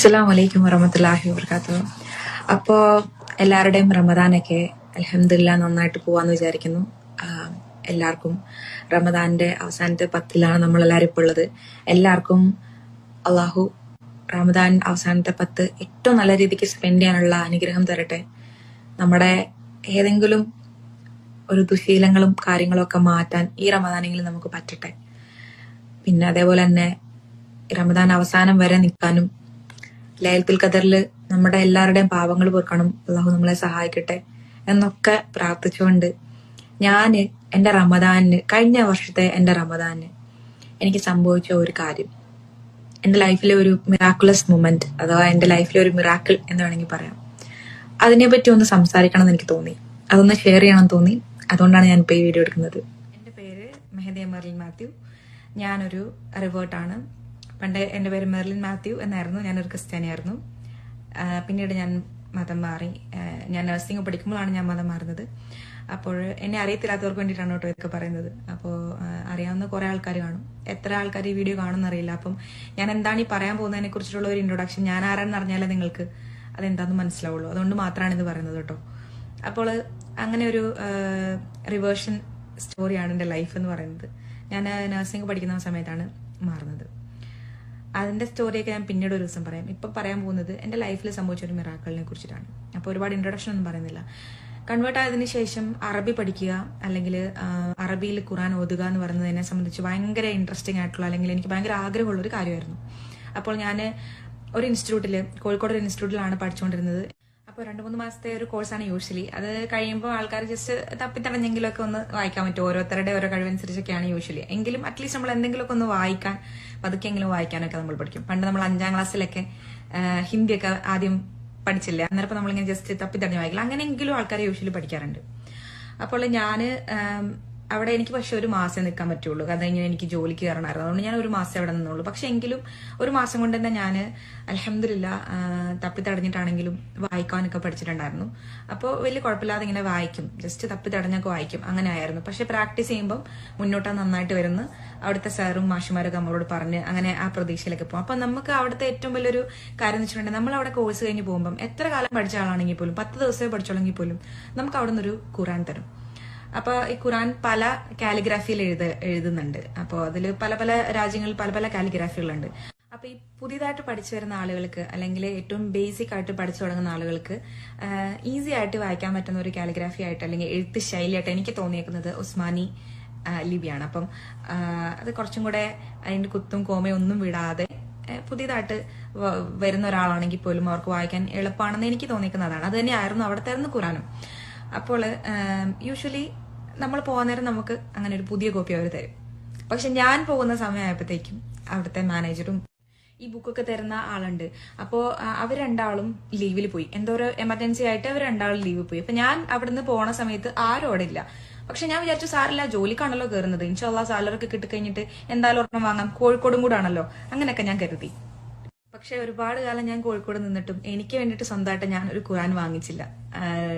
അസ്സലാം വലൈക്കും വറഹമത്തല്ലാഹി വർക്കാത്തു അപ്പോ എല്ലാവരുടെയും റമദാനൊക്കെ അലഹമില്ല നന്നായിട്ട് പോവാന്ന് വിചാരിക്കുന്നു. എല്ലാവർക്കും റമദാന്റെ അവസാനത്തെ പത്തിലാണ് നമ്മൾ എല്ലാവരും ഇപ്പോൾ ഉള്ളത്. എല്ലാവർക്കും അള്ളാഹു റമദാൻ അവസാനത്തെ പത്ത് ഏറ്റവും നല്ല രീതിക്ക് സ്പെൻഡ് ചെയ്യാനുള്ള അനുഗ്രഹം തരട്ടെ. നമ്മുടെ ഏതെങ്കിലും ഒരു ദുശീലങ്ങളും കാര്യങ്ങളും ഒക്കെ മാറ്റാൻ ഈ റമദാനെങ്കിലും നമുക്ക് പറ്റട്ടെ. പിന്നെ അതേപോലെ തന്നെ റമദാൻ അവസാനം വരെ നിൽക്കാനും ലയൽത്തുൽ ഖദറിൽ നമ്മുടെ എല്ലാവരുടെയും പാവങ്ങൾ പൊറുക്കണം. അള്ളാഹു നമ്മളെ സഹായിക്കട്ടെ എന്നൊക്കെ പ്രാർത്ഥിച്ചുകൊണ്ട് ഞാൻ എന്റെ റമദാനിന് കഴിഞ്ഞ വർഷത്തെ എന്റെ റമദാനിന് എനിക്ക് സംഭവിച്ച ഒരു കാര്യം. എന്റെ ലൈഫിലെ ഒരു മിറാക്കുലസ് മൊമെന്റ് അഥവാ എന്റെ ലൈഫിലെ ഒരു മിറാക്കിൾ എന്ന് വേണമെങ്കിൽ പറയാം. അതിനെപ്പറ്റി ഒന്ന് സംസാരിക്കണം എന്ന് എനിക്ക് തോന്നി. അതൊന്ന് ഷെയർ ചെയ്യണം തോന്നി. അതുകൊണ്ടാണ് ഞാൻ ഇപ്പോൾ ഈ വീഡിയോ എടുക്കുന്നത്. എന്റെ പേര് മെഹദിയ മെറിൽ മാത്യു. ഞാനൊരു റിവേർട്ടാണ് പണ്ട് എന്റെ പേര് മെർലിൻ മാത്യു എന്നായിരുന്നു. ഞാനൊരു ക്രിസ്ത്യാനിയായിരുന്നു. പിന്നീട് ഞാൻ മതം മാറി. ഞാൻ നഴ്സിംഗ് പഠിക്കുമ്പോഴാണ് ഞാൻ മതം മാറുന്നത്. അപ്പോൾ എന്നെ അറിയത്തില്ലാത്തവർക്ക് വേണ്ടിയിട്ടാണ് കേട്ടോ ഇതൊക്കെ പറയുന്നത്. അപ്പോൾ അറിയാവുന്ന കുറെ ആൾക്കാർ കാണും. എത്ര ആൾക്കാർ ഈ വീഡിയോ കാണുമെന്നറിയില്ല അപ്പം ഞാൻ എന്താണ് ഈ പറയാൻ പോകുന്നതിനെ കുറിച്ചുള്ള ഒരു ഇൻട്രൊഡക്ഷൻ ഞാൻ ആരാണെന്ന് അറിഞ്ഞാലേ നിങ്ങൾക്ക് അതെന്താന്ന് മനസ്സിലാവുള്ളൂ. അതുകൊണ്ട് മാത്രമാണ് ഇത് പറയുന്നത് കേട്ടോ. അപ്പോൾ അങ്ങനെ ഒരു റിവേർഷൻ സ്റ്റോറിയാണ് എന്റെ ലൈഫ് എന്ന് പറയുന്നത്. ഞാൻ നഴ്സിംഗ് പഠിക്കുന്ന സമയത്താണ് മാറുന്നത്. അതിന്റെ സ്റ്റോറിയൊക്കെ ഞാൻ പിന്നീട് ഒരു ദിവസം പറയാം. ഇപ്പൊ പറയാൻ പോകുന്നത് എന്റെ ലൈഫിൽ സംഭവിച്ച ഒരു മിറാക്കളിനെ കുറിച്ചിട്ടാണ്. അപ്പോൾ ഒരുപാട് ഇൻട്രൊഡക്ഷൻ ഒന്നും പറയുന്നില്ല. കൺവേർട്ട് ആയതിനു ശേഷം അറബി പഠിക്കുക അല്ലെങ്കിൽ അറബിയിൽ ഖുറാൻ ഓതുക എന്ന് പറയുന്നതിനെ സംബന്ധിച്ച് ഭയങ്കര ഇൻട്രസ്റ്റിംഗ് ആയിട്ടുള്ള അല്ലെങ്കിൽ എനിക്ക് ഭയങ്കര ആഗ്രഹമുള്ള ഒരു കാര്യമായിരുന്നു. അപ്പോൾ ഞാൻ ഒരു ഇൻസ്റ്റിറ്റ്യൂട്ടിൽ കോഴിക്കോട് ഒരു ഇൻസ്റ്റിറ്റ്യൂട്ടിലാണ് പഠിച്ചുകൊണ്ടിരുന്നത്. അപ്പോൾ രണ്ട് മൂന്ന് മാസത്തെ ഒരു കോഴ്സാണ് യൂഷ്വലി അത് കഴിയുമ്പോൾ ആൾക്കാർ ജസ്റ്റ് തപ്പിത്തടഞ്ഞെങ്കിലൊക്കെ ഒന്ന് വായിക്കാൻ പറ്റും. ഓരോരുത്തരുടെ ഓരോ കഴിവനുസരിച്ചൊക്കെയാണ് യൂഷ്വലി എങ്കിലും അറ്റ്ലീസ്റ്റ് നമ്മൾ എന്തെങ്കിലുമൊക്കെ ഒന്ന് വായിക്കാൻ പതുക്കെങ്കിലും വായിക്കാനൊക്കെ നമ്മൾ പഠിക്കും. പണ്ട് നമ്മൾ അഞ്ചാം ക്ലാസ്സിലൊക്കെ ഹിന്ദിയൊക്കെ ആദ്യം പഠിച്ചില്ല? അന്നേരം നമ്മളിങ്ങനെ ജസ്റ്റ് തപ്പിത്തടഞ്ഞ് വായിക്കില്ല അങ്ങനെയെങ്കിലും ആൾക്കാർ യൂഷ്വലി പഠിക്കാറുണ്ട്. അപ്പോൾ ഞാൻ അവിടെ എനിക്ക് പക്ഷെ ഒരു മാസം നിൽക്കാൻ പറ്റുള്ളൂ. കാരണം കഴിഞ്ഞ് എനിക്ക് ജോലിക്ക് കയറണമായിരുന്നു. അതുകൊണ്ട് ഞാൻ ഒരു മാസം അവിടെ നിന്നുള്ളൂ. പക്ഷെ എങ്കിലും ഒരു മാസം കൊണ്ട് തന്നെ ഞാൻ അലഹമില്ല തപ്പി തടഞ്ഞിട്ടാണെങ്കിലും വായിക്കാനൊക്കെ പഠിച്ചിട്ടുണ്ടായിരുന്നു. അപ്പോൾ വലിയ കുഴപ്പമില്ലാതെ ഇങ്ങനെ വായിക്കും. ജസ്റ്റ് തപ്പി തടഞ്ഞൊക്കെ വായിക്കും. അങ്ങനെ ആയിരുന്നു. പക്ഷെ പ്രാക്ടീസ് ചെയ്യുമ്പം മുന്നോട്ട് നന്നായിട്ട് വരുന്നു അവിടുത്തെ സാറും മാഷുമാരൊക്കെ നമ്മളോട് പറഞ്ഞ് അങ്ങനെ ആ പ്രതീക്ഷയിലൊക്കെ പോകും. അപ്പൊ നമുക്ക് അവിടുത്തെ ഏറ്റവും വലിയൊരു കാര്യം എന്ന് വെച്ചിട്ടുണ്ടെങ്കിൽ നമ്മൾ അവിടെ കോഴ്സ് കഴിഞ്ഞ് പോകുമ്പം എത്ര കാലം പഠിച്ച ആളാണെങ്കിൽ പോലും പത്ത് ദിവസമേ പഠിച്ചോളെങ്കിൽ പോലും നമുക്ക് അവിടെ നിന്നൊരു ഖുറാൻ തരും. അപ്പൊ ഈ ഖുറാൻ പല കാലിഗ്രാഫിയിൽ എഴുത എഴുതുന്നുണ്ട്. അപ്പോൾ അതിൽ പല പല രാജ്യങ്ങളിൽ പല പല കാലിഗ്രാഫികളുണ്ട്. അപ്പൊ ഈ പുതിയതായിട്ട് പഠിച്ചു വരുന്ന ആളുകൾക്ക് അല്ലെങ്കിൽ ഏറ്റവും ബേസിക് ആയിട്ട് പഠിച്ചു തുടങ്ങുന്ന ആളുകൾക്ക് ഈസി ആയിട്ട് വായിക്കാൻ പറ്റുന്ന ഒരു കാലിഗ്രാഫി ആയിട്ട് അല്ലെങ്കിൽ എഴുത്ത് ശൈലിയായിട്ട് എനിക്ക് തോന്നിയേക്കുന്നത് ഉസ്മാനി ലിപിയാണ് അപ്പം അത് കുറച്ചും കൂടെ അതിന്റെ കുത്തും കോമയും ഒന്നും വിടാതെ പുതിയതായിട്ട് വരുന്ന ഒരാളാണെങ്കിൽ പോലും അവർക്ക് വായിക്കാൻ എളുപ്പമാണെന്ന് എനിക്ക് തോന്നിക്കുന്നതാണ് അത് തന്നെയായിരുന്നു അവിടെ തരുന്ന ഖുറാനും അപ്പോൾ യൂഷ്വലി നമ്മൾ പോകാൻ നേരം നമുക്ക് അങ്ങനെ ഒരു പുതിയ കോപ്പി അവർ തരും. പക്ഷെ ഞാൻ പോകുന്ന സമയമായപ്പോഴത്തേക്കും അവിടുത്തെ മാനേജറും ഈ ബുക്കൊക്കെ തരുന്ന ആളുണ്ട്. അപ്പോൾ അവർ രണ്ടാളും ലീവിൽ പോയി. എന്തോ ഒരു എമർജൻസി ആയിട്ട് അവർ രണ്ടാളും ലീവ് പോയി. അപ്പൊ ഞാൻ അവിടുന്ന് പോണ സമയത്ത് ആരും അവിടെ ഇല്ല പക്ഷെ ഞാൻ വിചാരിച്ചു സാറില്ല ജോലിക്കാണല്ലോ കയറുന്നത് ഇൻഷാല്ല സാലറി ഒക്കെ കിട്ടിക്കഴിഞ്ഞിട്ട് എന്തായാലും ഒരെണ്ണം വാങ്ങാം. കോഴിക്കോടും കൂടെ ആണല്ലോ അങ്ങനെയൊക്കെ ഞാൻ കരുതി. പക്ഷെ ഒരുപാട് കാലം ഞാൻ കോഴിക്കോട് നിന്നിട്ടും എനിക്ക് വേണ്ടിയിട്ട് സ്വന്തമായിട്ട് ഞാൻ ഒരു ഖുറാൻ വാങ്ങിച്ചില്ല